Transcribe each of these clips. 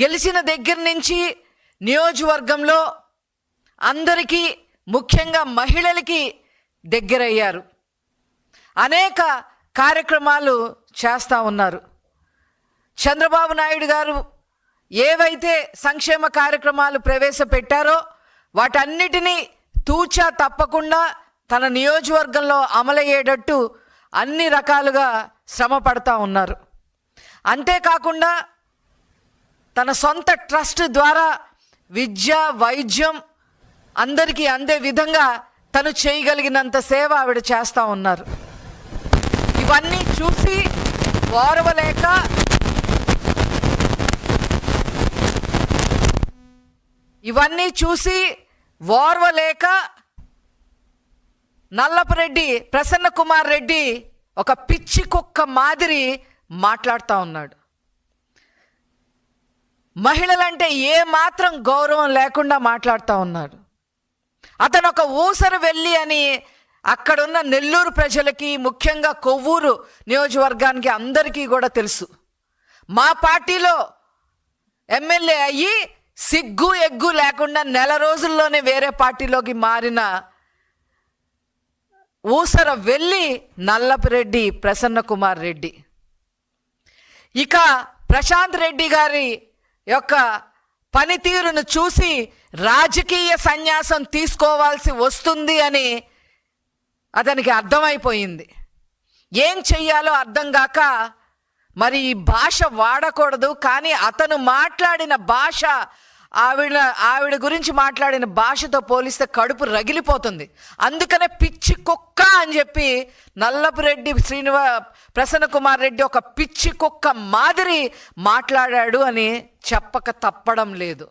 గెలిచిన దగ్గర నుంచి నియోజకవర్గంలో అందరికీ ముఖ్యంగా మహిళలకి దగ్గరయ్యారు. అనేక కార్యక్రమాలు చేస్తూ ఉన్నారు. చంద్రబాబు నాయుడు గారు ఏవైతే సంక్షేమ కార్యక్రమాలు ప్రవేశపెట్టారో వాటన్నిటినీ తూచా తప్పకుండా తన నియోజకవర్గంలో అమలయ్యేటట్టు అన్ని రకాలుగా శ్రమ పడతా ఉన్నారు. అంతేకాకుండా తన సొంత ట్రస్ట్ ద్వారా విద్య వైద్యం అందరికీ అందే విధంగా తను చేయగలిగినంత సేవ ఆవిడ చేస్తూ ఉన్నారు. ఇవన్నీ చూసి ఓర్వలేక ఇవన్నీ చూసి ఓర్వలేక నల్లపరెడ్డి ప్రసన్న కుమార్ రెడ్డి ఒక పిచ్చి కుక్క మాదిరి మాట్లాడుతూ ఉన్నాడు. మహిళలంటే ఏ మాత్రం గౌరవం లేకుండా మాట్లాడుతూ ఉన్నాడు అతను ఒక ఊసరు వెళ్ళి అని అక్కడున్న నెల్లూరు ప్రజలకి ముఖ్యంగా కొవ్వూరు నియోజకవర్గానికి అందరికీ కూడా తెలుసు. మా పార్టీలో ఎమ్మెల్యే అయ్యి సిగ్గు ఎగ్గు లేకుండా నెల రోజుల్లోనే వేరే పార్టీలోకి మారిన ఊసర వెళ్ళి నల్లపిరెడ్డి ప్రసన్న కుమార్ రెడ్డి. ఇక ప్రశాంత్ రెడ్డి గారి యొక్క పనితీరును చూసి రాజకీయ సన్యాసం తీసుకోవాల్సి వస్తుంది అని అతనికి అర్థమైపోయింది. ఏం చెయ్యాలో అర్థం కాక మరి ఈ భాష వాడకూడదు కానీ అతను మాట్లాడిన భాష ఆవిడ ఆవిడ గురించి మాట్లాడిన భాషతో పోలిస్తే కడుపు రగిలిపోతుంది. అందుకనే పిచ్చి కుక్క అని చెప్పి నల్లపురెడ్డి శ్రీనివా ప్రసన్న కుమార్ రెడ్డి ఒక పిచ్చి కుక్క మాదిరి మాట్లాడాడు అని చెప్పక తప్పడం లేదు.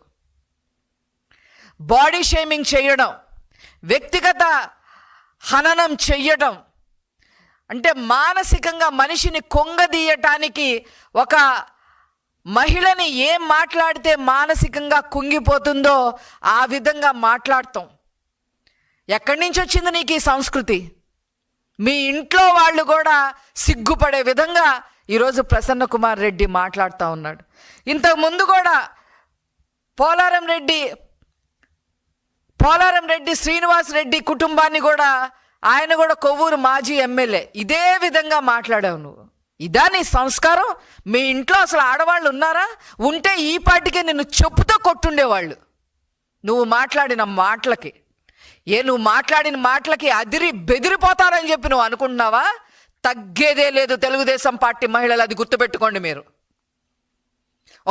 బాడీ షేమింగ్ చేయడం వ్యక్తిగత హననం చెయ్యడం అంటే మానసికంగా మనిషిని కొంగదీయటానికి ఒక మహిళని ఏం మాట్లాడితే మానసికంగా కుంగిపోతుందో ఆ విధంగా మాట్లాడతాం. ఎక్కడి నుంచి వచ్చింది నీకు ఈ సంస్కృతి? మీ ఇంట్లో వాళ్ళు కూడా సిగ్గుపడే విధంగా ఈరోజు ప్రసన్న కుమార్ రెడ్డి మాట్లాడుతూ ఉన్నాడు. ఇంతకుముందు కూడా పోలారం రెడ్డి పోలారం రెడ్డి శ్రీనివాస్ రెడ్డి కుటుంబాన్ని కూడా ఆయన కూడా కొవ్వూరు మాజీ ఎమ్మెల్యే. ఇదే విధంగా మాట్లాడావు నువ్వు. ఇదా నీ సంస్కారం? మీ ఇంట్లో అసలు ఆడవాళ్ళు ఉన్నారా? ఉంటే ఈ పాటికే నిన్ను చెప్పుతో కొట్టుండేవాళ్ళు. నువ్వు మాట్లాడిన మాటలకి. ఏ నువ్వు మాట్లాడిన మాటలకి అదిరి బెదిరిపోతారని చెప్పి నువ్వు అనుకుంటున్నావా? తగ్గేదే లేదు తెలుగుదేశం పార్టీ మహిళలు అది గుర్తుపెట్టుకోండి మీరు.